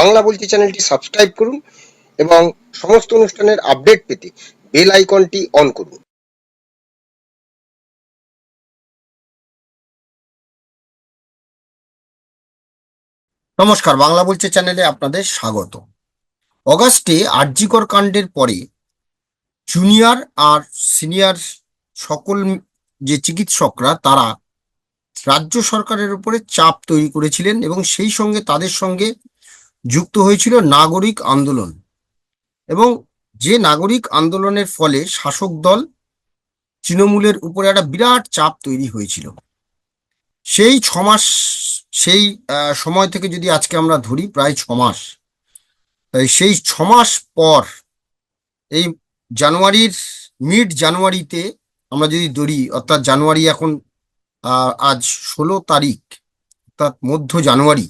বাংলা বলছি চ্যানেলটি সাবস্ক্রাইব করুন এবং সমস্ত অনুষ্ঠানের আপডেট পেতে বেল আইকনটি অন করুন। নমস্কার, বাংলা বলছে চ্যানেলে আপনাদের স্বাগত। অগাস্টে আরজিকর কাণ্ডের পরে জুনিয়র আর সিনিয়র সকল যে চিকিৎসকরা, তারা রাজ্য সরকারের উপরে চাপ তৈরি করেছিলেন এবং সেই সঙ্গে তাদের সঙ্গে যুক্ত হয়েছিল নাগরিক আন্দোলন। এবং যে নাগরিক আন্দোলনের ফলে শাসক দল তৃণমূলের উপরে একটা বিরাট চাপ তৈরি হয়েছিল। সেই ছমাস সেই সময় থেকে যদি আজকে আমরা ধরি প্রায় ছমাস সেই ছমাস পর এই জানুয়ারির, মিড জানুয়ারিতে আমরা যদি ধরি, অর্থাৎ জানুয়ারি এখন আজ ষোলো তারিখ, অর্থাৎ মধ্য জানুয়ারি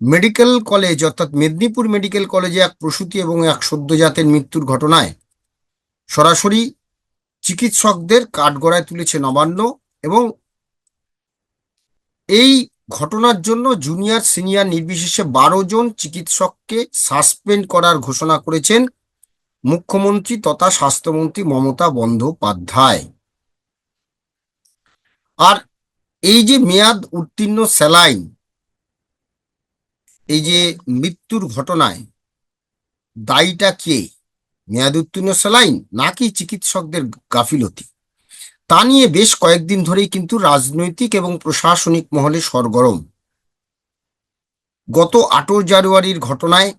মেডিকেল কলেজ, অর্থাৎ মেদিনীপুর মেডিকেল কলেজে এক প্রসূতি এবং এক সদ্যজাতের মৃত্যুর ঘটনায় সরাসরি চিকিৎসকদের কাঠগড়ায় তুলেছে নবান্ন এবং এই ঘটনার জন্য জুনিয়র, সিনিয়র নির্বিশেষে বারো জন চিকিৎসককে সাসপেন্ড করার ঘোষণা করেছেন মুখ্যমন্ত্রী তথা স্বাস্থ্যমন্ত্রী মমতা বন্দ্যোপাধ্যায়। আর এই যে মেয়াদ উত্তীর্ণ স্যালাইন এই যে মৃত্যুর ঘটনায় দায়ীটা কে? মেয়াদুত্তীর্ণ স্যালাইন নাকি চিকিৎসকদের গাফিলতি? তা নিয়ে বেশ কয়েকদিন ধরেই কিন্তু রাজনৈতিক এবং প্রশাসনিক মহলে সরগরম। গত আটই জানুয়ারির ঘটনায়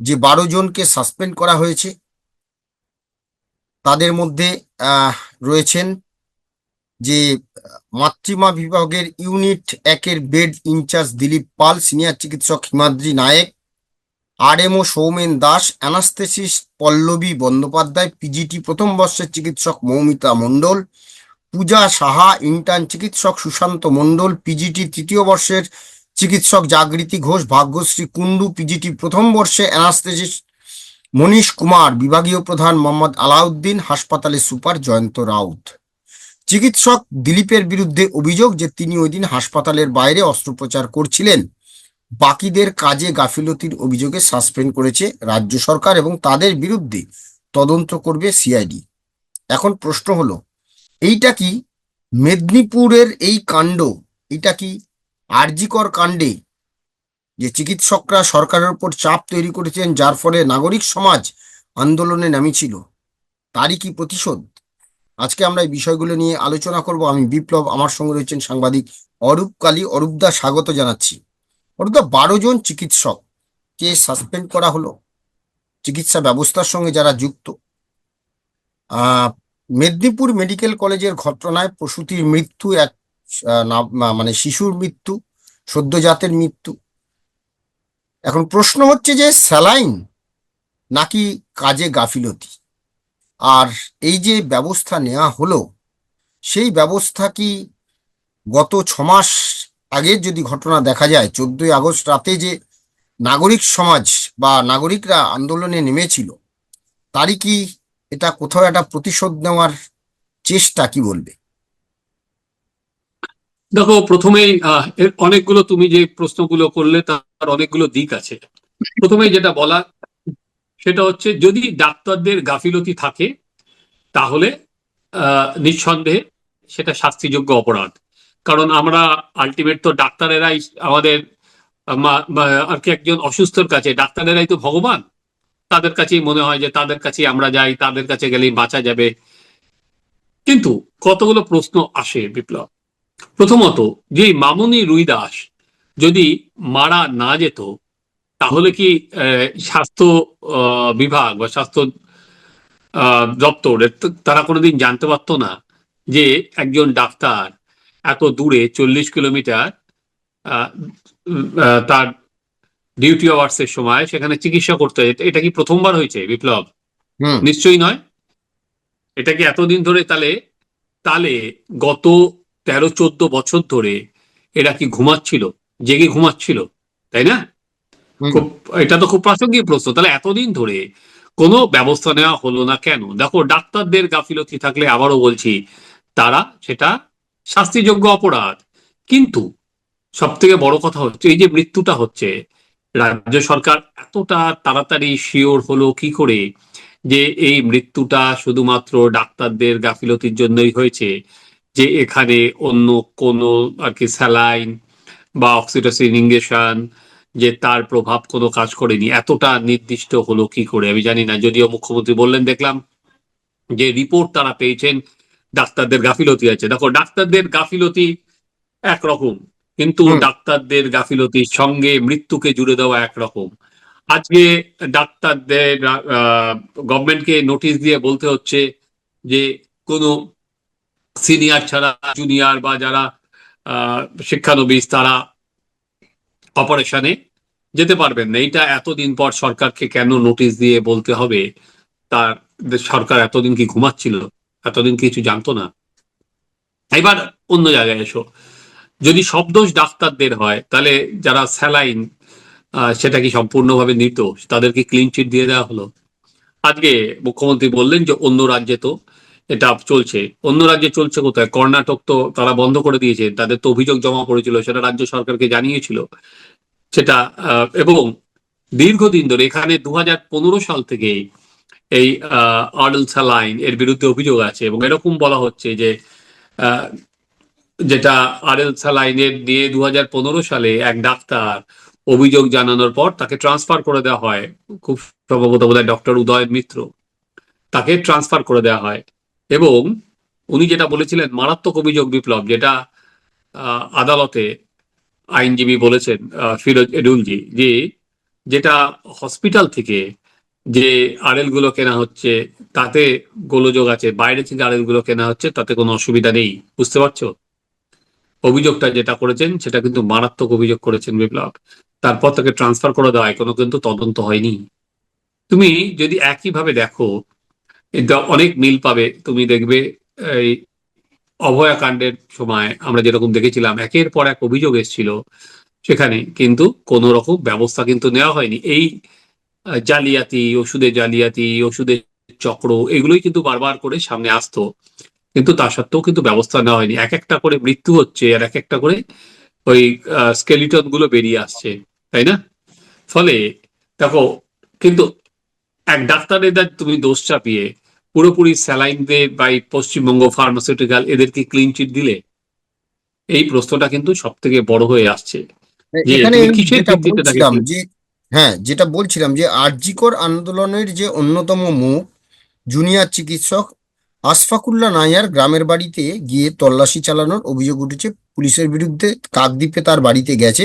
যে বারো জনকে সাসপেন্ড করা হয়েছে, তাদের মধ্যে রয়েছেন যে, মাতৃমা বিভাগের ইউনিট একের bed incharge Dilip Pal, senior চিকিৎসক Himadri Nayek, RMO Soumen Das, anaesthetist Pallabi Bandyopadhyay, PGT প্রথম বর্ষের চিকিৎসক মৌমিতা মণ্ডল, পূজা সাহা, ইন্টার্ন চিকিৎসক সুশান্ত মণ্ডল, পিজিটি তৃতীয় বর্ষের চিকিৎসক জাগৃতি ঘোষ, ভাগ্যশ্রী কুন্ডু পিজিটি প্রথম বর্ষে অ্যানাস্থেসিস্ট মনীষ কুমার, বিভাগীয় প্রধান মোহাম্মদ আলাউদ্দিন, হাসপাতালের সুপার জয়ন্ত রাউত। চিকিৎসক দিলীপের বিরুদ্ধে অভিযোগ যে তিনি ওই দিন হাসপাতালের বাইরে অস্ত্রোপচার করছিলেন। বাকিদের কাজে গাফিলতির অভিযোগে সাসপেন্ড করেছে রাজ্য সরকার এবং তাদের বিরুদ্ধে তদন্ত করবে সিআইডি। এখন প্রশ্ন হলো, এইটা কি মেদিনীপুরের এই কাণ্ড, এটা কি আরজিকর কাণ্ডে যে চিকিৎসকরা সরকারের উপর চাপ তৈরি করেছেন যার ফলে নাগরিক সমাজ আন্দোলনে নামিছিল তারই কি প্রতিশোধ? আজকে আমরা এই বিষয়গুলো নিয়ে আলোচনা করব। আমি বিপ্লব, আমার সঙ্গে রয়েছেন সাংবাদিক অরূপ কালী। অরূপদা, স্বাগত জানাচ্ছি। অরূপদা, বারো জন চিকিৎসক কে সাসপেন্ড করা হলো? চিকিৎসা ব্যবস্থার সঙ্গে যারা যুক্ত। মেদিনীপুর মেডিকেল কলেজের ঘটনায় প্রসূতির মৃত্যু, এক মানে শিশুর মৃত্যু সদ্যজাতের মৃত্যু। এখন প্রশ্ন হচ্ছে যে স্যালাইন নাকি কাজে গাফিলতি? আর এই যে ব্যবস্থা নেওয়া হলো, সেই ব্যবস্থা কি গত ছমাস আগের যদি ঘটনা দেখা যায়, চোদ্দই আগস্ট রাতে যে নাগরিক সমাজ বা নাগরিকরা আন্দোলনে নেমেছিল, তারই কি এটা কোথাও একটা প্রতিশোধ নেওয়ার চেষ্টা কি বলবে? দেখো, প্রথমেই অনেকগুলো তুমি যে প্রশ্নগুলো করলে, তার অনেকগুলো দিক আছে। প্রথমেই যেটা বলা সেটা হচ্ছে যদি ডাক্তারদের গাফিলতি থাকে, তাহলে নিঃসন্দেহে সেটা শাস্তিযোগ্য অপরাধ। কারণ আমরা আলটিমেট তো ডাক্তারেরাই আমাদের আর কি একজন অসুস্থর কাছে, ডাক্তারেরাই তো ভগবান। তাদের কাছেই মনে হয় যে তাদের কাছেই আমরা যাই, তাদের কাছে গেলেই বাঁচা যাবে। কিন্তু কতগুলো প্রশ্ন আসে বিপ্লব? প্রথমত যে মামুনি রুই দাস যদি মারা না যেত তাহলে কি স্বাস্থ্য বিভাগ বা স্বাস্থ্য দপ্তর তারা কোনোদিন জানতে পারতো না যে একজন ডাক্তার এত দূরে চল্লিশ কিলোমিটার তার ডিউটি আওয়ার্স এর সময় সেখানে চিকিৎসা করতে হয়। এটা কি প্রথমবার হয়েছে বিপ্লব হুম নিশ্চয়ই নয় এটা কি এতদিন ধরে তাহলে তালে গত তেরো চোদ্দ বছর ধরে এরা কি ঘুমাচ্ছিল জেগে ঘুমাচ্ছিল তাই না। এটা তো খুব প্রাসঙ্গিক প্রশ্ন। তাহলে এতদিন ধরে কোনো ব্যবস্থা নেওয়া হলো না কেন? দেখো, ডাক্তারদের গাফিলতি থাকলে আবারও বলছি, তারা সেটা শাস্তিযোগ্য অপরাধ। কিন্তু সব থেকে বড় কথা হচ্ছে, এই যে মৃত্যুটা হচ্ছে, রাজ্য সরকার এতটা তাড়াতাড়ি শিওর হলো কি করে যে এই মৃত্যুটা শুধুমাত্র ডাক্তারদের গাফিলতির জন্যই হয়েছে, যে এখানে অন্য কোনো আর কি স্যালাইন বা অক্সিটোসিন ইঞ্জেকশন যে তার প্রভাব কোনো কাজ করেনি। এতটা নির্দিষ্ট হলো কি করে? আমি জানি না। যদিও মুখ্যমন্ত্রী বললেন দেখলাম যে রিপোর্ট তারা পেয়েছেন ডাক্তারদের গাফিলতি আছে। দেখো ডাক্তারদের গাফিলতি একরকম কিন্তু ডাক্তারদের গাফিলতির সঙ্গে মৃত্যুকে জুড়ে দেওয়া একরকম। আজকে ডাক্তারদের গভর্নমেন্টকে নোটিশ দিয়ে বলতে হচ্ছে যে কোনো সিনিয়র ছাড়া জুনিয়র বা যারা আহ, শিক্ষানবিশ তারা অপারেশনে যেতে পারবেন না। এইটা এতদিন পর সরকারকে কেন নোটিশ দিয়ে বলতে হবে? তার সরকার এতদিন কি ঘুমাচ্ছিল? এতদিন কিছু জানতো না? এবার অন্য জায়গায় এসো। যদি সব দোষ ডাক্তারদের হয়, তাহলে যারা স্যালাইন সেটা কি সম্পূর্ণভাবে নির্দোষ? তাদেরকে ক্লিন চিট দিয়ে দেওয়া হলো। আজকে মুখ্যমন্ত্রী বললেন যে অন্য রাজ্যে তো এটা চলছে। অন্য রাজ্যে চলছে কোথায়? কর্ণাটক তো তারা বন্ধ করে দিয়েছে। তাদের তো অভিযোগ জমা পড়েছিল, সেটা রাজ্য সরকারকে জানিয়েছিল। সেটা এবং দীর্ঘদিন ধরে এখানে দু হাজার পনেরো সাল থেকে এই আর্ডল স্যালাইন এর বিরুদ্ধে অভিযোগ আছে এবং এরকম বলা হচ্ছে যে যেটা আরএল স্যালাইনের নিয়ে দু হাজার পনেরো সালে এক ডাক্তার অভিযোগ জানানোর পর তাকে ট্রান্সফার করে দেওয়া হয়। খুব সম্ভবত বোধ ডক্টর উদয় মিত্র। তাকে ট্রান্সফার করে দেওয়া হয়। এবং উনি যেটা বলেছিলেন, মারাত্মক অভিযোগ বিপ্লব, যেটা আদালতে আইনজীবী বলেছেন ফিরোজ এডুলজি, যে যেটা হসপিটাল থেকে যে আরএলগুলো কেনা হচ্ছে, তাতে গোলযোগ আছে, বাইরে থেকে আরএলগুলো কেনা হচ্ছে, তাতে কোনো অসুবিধা নেই, বুঝতে পারছ? অভিযোগটা যেটা করেছেন, সেটা কিন্তু মারাত্মক অভিযোগ করেছেন বিপ্লব। তারপর তাকে ট্রান্সফার করে দেওয়ায় কোনো কিন্তু তদন্ত হয়নি। তুমি যদি একইভাবে দেখো এটা অনেক মিল পাবে। তুমি দেখবে এই অভয়াকাণ্ডের সময় আমরা যেরকম দেখেছিলাম, একের পর এক অভিযোগ এসেছিল সেখানে, কিন্তু কোনো রকম ব্যবস্থা কিন্তু নেওয়া হয়নি। এই জালিয়াতি ওষুধে জালিয়াতি, ওষুধের চক্র, এগুলোই কিন্তু বারবার করে সামনে আসতো। কিন্তু তা সত্ত্বেও কিন্তু ব্যবস্থা নেওয়া হয়নি। এক একটা করে মৃত্যু হচ্ছে আর এক একটা করে ওই স্কেলিটনগুলো বেরিয়ে আসছে, তাই না? ফলে, দেখো, কিন্তু এক ডাক্তারের তুমি দোষ চাপিয়ে পুরোপুরি স্যালাইনদের বা এই পশ্চিমবঙ্গ ফার্মাসিউটিক্যাল এদেরকে ক্লিন চিট দিলে এই প্রশ্নটা কিন্তু সব থেকে বড় হয়ে আসছে। যে হ্যাঁ যেটা বলছিলাম যে আরজিকর আন্দোলনের যে অন্যতম মুখ জুনিয়র চিকিৎসক আশফাকুল্লাহ নায়ার গ্রামের বাড়িতে গিয়ে তল্লাশি চালানোর অভিযোগ উঠেছে। পুলিশের বিরুদ্ধে কাকদ্বীপে তার বাড়িতে গেছে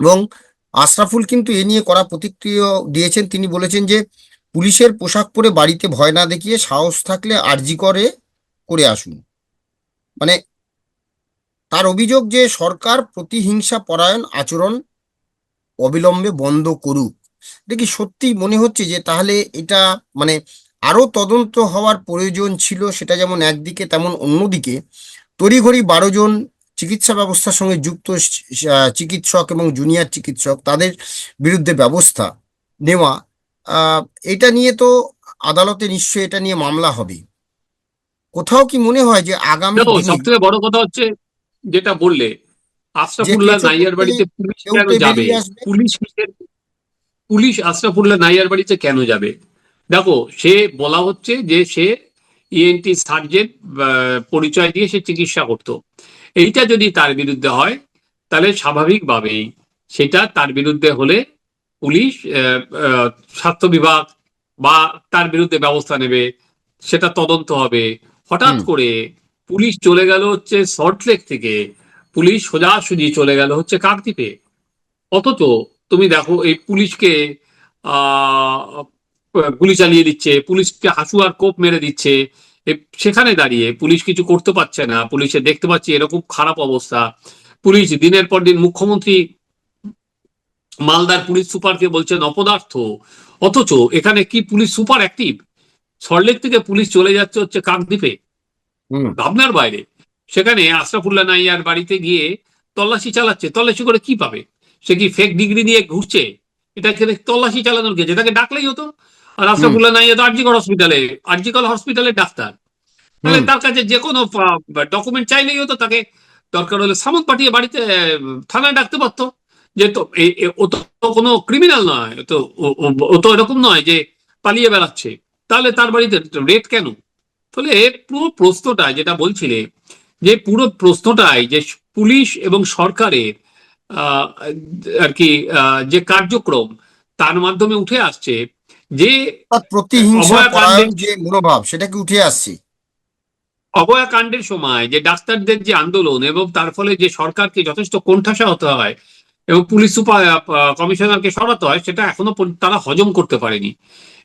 এবং আশরাফুল কিন্তু এ নিয়ে করা প্রতিক্রিয়া দিয়েছেন। তিনি বলেছেন যে, পুলিশের পোশাক পরে বাড়িতে ভয় না দেখিয়ে সাহস থাকলে আরজি করে করে আসুন। মানে তার অভিযোগ যে সরকার প্রতিহিংসা পরায়ণ আচরণ অবিলম্বে বন্ধ করুক দেখি সত্যি মনে হচ্ছে যে তাহলে এটা মানে আরও তদন্ত হওয়ার প্রয়োজন ছিল? সেটা যেমন একদিকে, তেমন অন্যদিকে। তড়িঘড়ি বারো জন চিকিৎসা ব্যবস্থার সঙ্গে যুক্ত চিকিৎসক এবং জুনিয়র চিকিৎসক তাদের বিরুদ্ধে ব্যবস্থা নেওয়া এটা নিয়ে তো আদালতে নিশ্চয়ই এটা নিয়ে মামলা হবে। কোথাও কি মনে হয় যে আগামী দেখো দিনে সব থেকে বড় কথা হচ্ছে যেটা বললে আশরাফুল্লাহ নাইয়ার বাড়িতে পুলিশ কেন যাবে? পুলিশ পুলিশ আশরাফুল্লাহ নাইয়ার বাড়িতে কেন যাবে? দেখো সে বলা হচ্ছে যে সে ইএনটি সার্জেন পরিচয় দিয়ে সে চিকিৎসা করত। এইটা যদি তার বিরুদ্ধে হয় তাহলে স্বাভাবিকভাবেই সেটা তার বিরুদ্ধে হলে পুলিশ স্বাস্থ্য বিভাগ বা তার বিরুদ্ধে ব্যবস্থা নেবে সেটা তদন্ত হবে। হঠাৎ করে পুলিশ চলে গেল হচ্ছে সল্টলেক থেকে। পুলিশ সোজাসুজি চলে গেল হচ্ছে কাকদ্বীপে। অথচ তুমি দেখো এই পুলিশকে আহ গুলি চালিয়ে দিচ্ছে পুলিশকে হাসুয়ার কোপ মেরে দিচ্ছে। সেখানে দাঁড়িয়ে পুলিশ কিছু করতে পারছে না পুলিশে দেখতে পাচ্ছি এরকম খারাপ অবস্থা। পুলিশ দিনের পর দিন মুখ্যমন্ত্রী মালদার পুলিশ সুপারকে বলছেন অপদার্থ। অথচ এখানে কি পুলিশ সুপার অ্যাক্টিভ? সল্টলেক থেকে পুলিশ চলে যাচ্ছে হচ্ছে কাকদ্বীপে ভাবনার বাইরে। সেখানে আশরাফুল্লাহ নাইয়ার বাড়িতে গিয়ে তল্লাশি চালাচ্ছে। তল্লাশি করে কি পাবে? সে কি ফেক ডিগ্রি নিয়ে ঘুরছে? এটাকে তল্লাশি চালানোর গেছে তাকে ডাকলেই হতো। আর আশরাফুল্লাহ নাইয়া তো আরজিকর হসপিটালে আরজিকর হসপিটালের ডাক্তার। তাহলে। তার কাছে যে কোনো ডকুমেন্ট চাইলেই হতো তাকে দরকার হলে সামন পাঠিয়ে বাড়িতে থানায় ডাকতে পারতো। যে তো ও তো কোনো ক্রিমিনাল নয় তো ও- তো এরকম নয় যে পালিয়ে বেড়াচ্ছে। তাহলে তার বাড়িতে রেট কেন? ফলে পুরো প্রশ্নটা যেটা বলছিলে যে পুরো প্রশ্নটাই যে পুলিশ এবং সরকারের আহ, আর কি যে কার্যক্রম তার মাধ্যমে উঠে আসছে যে প্রতিহিংসা পরায়ণ যে মনোভাব সেটা কি উঠে আসছে। অভয়াকাণ্ডের সময় যে ডাক্তারদের যে আন্দোলন এবং তার ফলে যে সরকারকে যথেষ্ট কোণঠাসা হতে হয় এবং পুলিশ সুপার কমিশনারকে সরাতে হয় সেটা এখনও তারা হজম করতে পারেনি।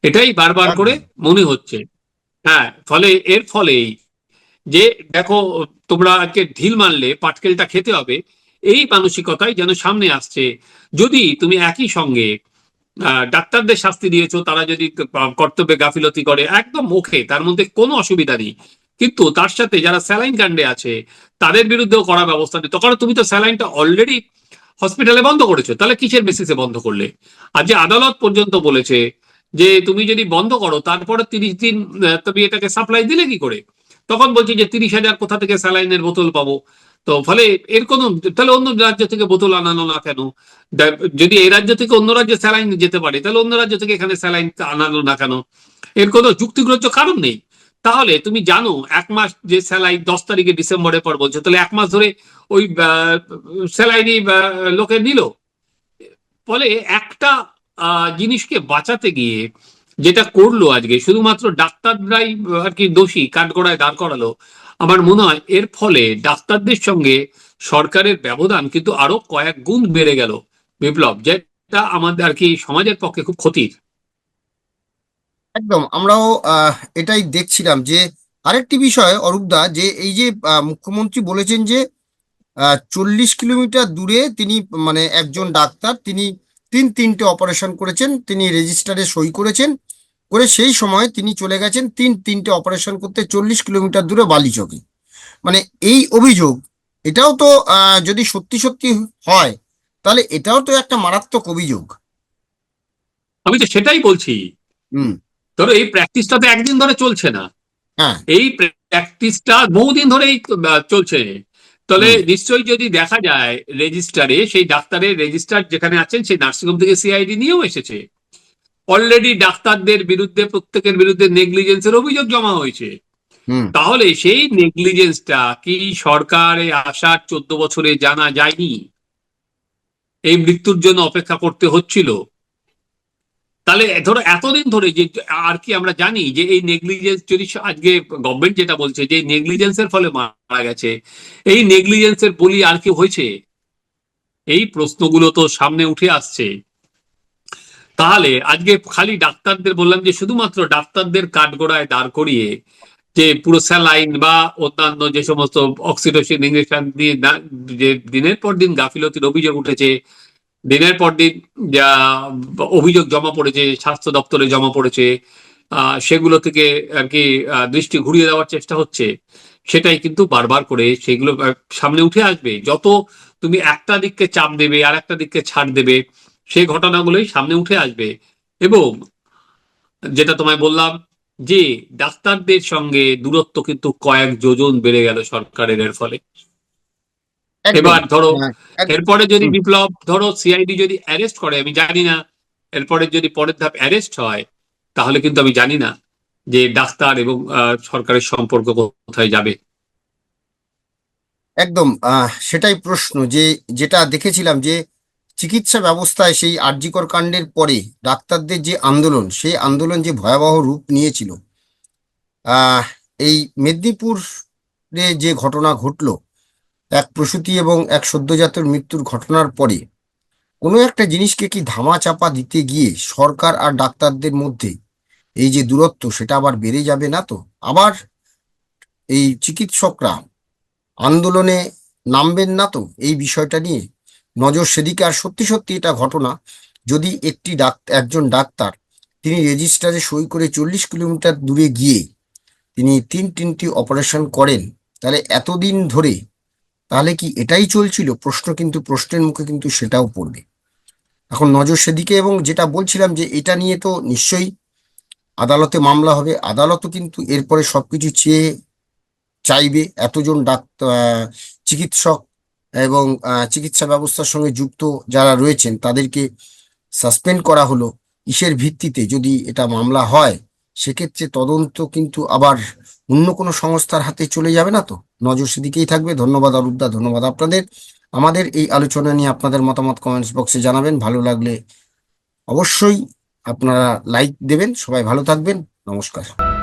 এটাই বারবার করে মনে হচ্ছে। হ্যাঁ ফলে এর ফলেই যে দেখো তোমরা আজকে ঢিল মারলে পাটকেলটা খেতে হবে এই মানসিকতাই যেন সামনে আসছে। যদি তুমি একই সঙ্গে ডাক্তারদের শাস্তি দিয়েছ, তারা যদি কর্তব্যে গাফিলতি করে, একদম ওকে তার মধ্যে কোনো অসুবিধা নেই। কিন্তু তার সাথে যারা স্যালাইন কাণ্ডে আছে, তাদের বিরুদ্ধেও করা ব্যবস্থা নিত কারণ তুমি তো স্যালাইনটা অলরেডি হসপিটালে বন্ধ করেছ, তাহলে কিসের বেসিসে বন্ধ করলে? আর যে আদালত পর্যন্ত বলেছে যে তুমি যদি বন্ধ করো, তারপরে তিরিশ দিন তুমি এটাকে সাপ্লাই দিলে কি করে? তখন বলছি যে তিরিশ হাজার কোথা থেকে স্যালাইনের বোতল পাবো? তো ফলে এর কোনো, তাহলে অন্য রাজ্য থেকে বোতল আনানো না কেন? যদি এই রাজ্য থেকে অন্য রাজ্যে স্যালাইন যেতে পারে, তাহলে অন্য রাজ্য থেকে এখানে স্যালাইন আনানো না কেন? এর কোনো যুক্তিগ্রহ্য কারণ নেই। তাহলে তুমি জানো, এক মাস যে স্যালাইন দশ তারিখে ডিসেম্বরের পর বলছো, তাহলে এক মাস ধরে ওই স্যালাইনই লোকে নিল। ফলে একটা জিনিসকে বাঁচাতে গিয়ে যেটা করল আজকে, শুধুমাত্র ডাক্তাররাই আর কি দোষী, কাঠগড়ায় দাঁড় করালো। আমার মনে হয় এর ফলে ডাক্তারদের সঙ্গে সরকারের ব্যবধান কিন্তু আরও কয়েক গুণ বেড়ে গেল। বিপ্লব, যেটা আমাদের আর কি সমাজের পক্ষে খুব ক্ষতির। একদম, আমরাও এটাই দেখছিলাম যে আরেকটি বিষয় অরূপদা যে এই যে মুখ্যমন্ত্রী বলেছেন যে চল্লিশ কিলোমিটার দূরে তিনি মানে একজন ডাক্তার, তিনি তিন তিনটে অপারেশন করেছেন, তিনি রেজিস্টারে সই করেছেন করে সেই সময় তিনি চলে গেছেন তিন তিনটে অপারেশন করতে চল্লিশ কিলোমিটার দূরে বালিচকে। মানে এই অভিযোগ এটাও তো যদি সত্যি সত্যি হয় তাহলে এটাও তো একটা মারাত্মক অভিযোগ। আমি তো সেটাই বলছি। হুম। ধরো এই প্র্যাকটিসটা তো একদিন ধরে চলছে না। হ্যাঁ। এই প্র্যাকটিসটা বহুদিন ধরেই চলছে। তাহলে নিশ্চয়ই যদি দেখা যায় রেজিস্টারে সেই ডাক্তারের রেজিস্টার যেখানে আছেন সেই নার্সিংহোম থেকে সিআইডি নিয়েও এসেছে। অলরেডি ডাক্তারদের বিরুদ্ধে প্রত্যেকের বিরুদ্ধে নেগলিজেন্সের অভিযোগ জমা হয়েছে। তাহলে সেই নেগলিজেন্সটা কি সরকারে আসার চোদ্দ বছরে জানা যায়নি? এই মৃত্যুর জন্য অপেক্ষা করতে হচ্ছিল। তাহলে ধরো এতদিন ধরে যে আর কি আমরা জানি যে এই নেগলিজেন্স যদি আজকে গভর্নমেন্ট যেটা বলছে যে নেগলিজেন্সের ফলে মারা গেছে এই নেগলিজেন্সের বলি আর কি হয়েছে? এই প্রশ্নগুলো তো সামনে উঠে আসছে। তাহলে আজকে খালি ডাক্তারদের বললাম যে শুধুমাত্র ডাক্তারদের কাঠগোড়ায় দাঁড় করিয়ে যে পুরো স্যালাইন বা অন্যান্য যে সমস্ত অক্সিটোসিন ইঞ্জেকশন দিয়ে দিনের পর দিন গাফিলতির অভিযোগ উঠেছে, দিনের পর দিন যা অভিযোগ জমা পড়েছে, স্বাস্থ্য দপ্তরে জমা পড়েছে সেগুলো থেকে আর কি দৃষ্টি ঘুরিয়ে দেওয়ার চেষ্টা হচ্ছে, সেটাই কিন্তু বারবার করে সেগুলো সামনে উঠে আসবে। যত তুমি একটা দিককে চাপ দেবে আর একটা দিককে ছাড় দেবে সেই ঘটনাগুলোই সামনে উঠে আসবে। এবং যেটা তোমায় বললাম যে ডাক্তারদের সঙ্গে দূরত্ব কিন্তু কয়েক যোজন বেড়ে গেল সরকারের এর ফলে। এবার ধরো হ্যাঁ, এরপরে যদি বিপ্লব ধরো সিআইডি যদি অ্যারেস্ট করে আমি জানি না এরপরে যদি পরের ধাপ অ্যারেস্ট হয় তাহলে কিন্তু আমি জানি না যে ডাক্তার এবং সরকারের সম্পর্ক কোথায় যাবে। একদম সেটাই প্রশ্ন যে যেটা দেখেছিলাম যে চিকিৎসা ব্যবস্থায় সেই আরজিকর কাণ্ডের পরে ডাক্তারদের যে আন্দোলন, সেই আন্দোলন যে ভয়াবহ রূপ নিয়েছিল এই মেদিনীপুরে যে ঘটনা ঘটলো, এক প্রসূতি এবং এক সদ্যজাতর মৃত্যুর ঘটনার পরে, কোনো একটা জিনিসকে কি ধামা চাপা দিতে গিয়ে সরকার আর ডাক্তারদের মধ্যে এই যে দূরত্ব, সেটা আবার বেড়ে যাবে না তো? আবার এই চিকিৎসকরা আন্দোলনে নামবেন না তো? এই বিষয়টা নিয়ে নজর সেদিকে আর সত্যি সত্যি এটা ঘটনা। যদি একটি ডাক্তার একজন ডাক্তার, তিনি রেজিস্টারে সই করে চল্লিশ কিলোমিটার দূরে গিয়ে তিনি তিন তিনটি অপারেশন করেন, তাহলে এতদিন ধরে তাহলে কি এটাই চলছিল? প্রশ্ন কিন্তু, প্রশ্নের মুখে কিন্তু সেটাও পড়বে। এখন নজর সেদিকে এবং যেটা বলছিলাম যে এটা নিয়ে তো নিশ্চয়ই আদালতে মামলা হবে। আদালতও কিন্তু এরপরে সবকিছু চেয়ে চাইবে। এতজন ডাক্তার চিকিৎসক এবং চিকিৎসা ব্যবস্থার সঙ্গে যুক্ত যারা রয়েছেন, তাদেরকে সাসপেন্ড করা হলো ইসের ভিত্তিতে যদি এটা মামলা হয়, সেক্ষেত্রে তদন্ত কিন্তু আবার অন্য কোনো সংস্থার হাতে চলে যাবে না তো? নজর সেদিকেই থাকবে। ধন্যবাদ অরূপদা ধন্যবাদ আপনাদের। আমাদের এই আলোচনা নিয়ে আপনাদের মতামত কমেন্টস বক্সে জানাবেন। ভালো লাগলে অবশ্যই আপনারা লাইক দেবেন। সবাই ভালো থাকবেন। নমস্কার।